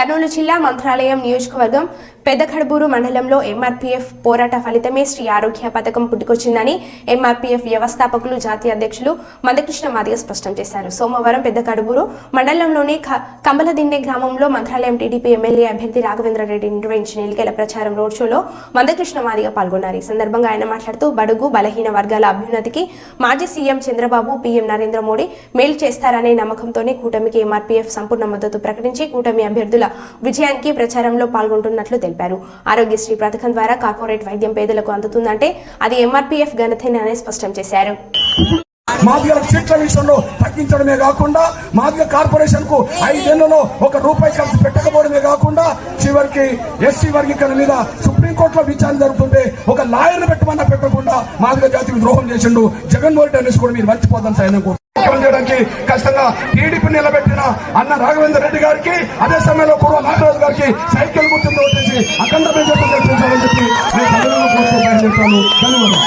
కర్నూలు జిల్లా మంత్రాలయం నియోజకవర్గం పెద్దకడబూరు మండలంలో ఎంఆర్పీఎఫ్ పోరాట ఫలితమే శ్రీ ఆరోగ్య పథకం పుట్టుకొచ్చిందని ఎంఆర్పీఎఫ్ వ్యవస్థాపకులు జాతీయ అధ్యక్షులు మందకృష్ణ మాదిగ స్పష్టం చేశారు. సోమవారం పెద్దకడబూరు మండలంలోని క- కంబలదిన్నె గ్రామంలో మంత్రాలయం టీడీపీ ఎమ్మెల్యే అభ్యర్థి రాఘవేంద్రరెడ్డి నిర్వహించిన ఎన్నికల ప్రచారం రోడ్ షోలో మందకృష్ణ మాదిగ పాల్గొన్నారు. ఈ సందర్భంగా ఆయన మాట్లాడుతూ బడుగు బలహీన వర్గాల అభ్యున్నతికి మాజీ సీఎం చంద్రబాబు పీఎం నరేంద్ర మోడీ మేలు చేస్తారనే నమ్మకంతోనే కూటమికి ఎంఆర్పీఎఫ్ సంపూర్ణ మద్దతు ప్రకటించి కూటమి అభ్యర్థుల విజయానికి ప్రచారంలో పాల్గొంటున్నట్లు తెలిపారు. ఆరోగ్యశ్రీ పథకం ద్వారా కార్పొరేట్ వైద్యం పేదలకు అందుతుందంటే అది ఎంఆర్పీఎఫ్ ఘనతేనని స్పష్టం చేశారు. మాఫియా సీట్ల విషయంలో తగ్గించడమే కాకుండా మాఫియా కార్పొరేషన్కు ఐదేళ్ళలో ఒక రూపాయి ఖర్చు పెట్టకపోవడమే కాకుండా చివరికి ఎస్సీ వర్గీకరణ మీద సుప్రీంకోర్టులో విచారణ జరుగుతుంటే ఒక లాయర్ని పెట్టమన్నా పెట్టకుండా మాదిగ జాతికి ద్రోహం చేసిండు జగన్మోహన్ రెడ్డి అనేసి కూడా మీరు మర్చిపోదాం సార్ చేయడానికి ఖచ్చితంగా టీడీపీ నిలబెట్టిన అన్న రాఘవేంద్ర రెడ్డి గారికి అదే సమయంలో సైకిల్ గుర్తుందో వచ్చేసి అఖండ మెజార్టీ గెలిపించాలని చెప్పి నేను ధన్యవాదాలు.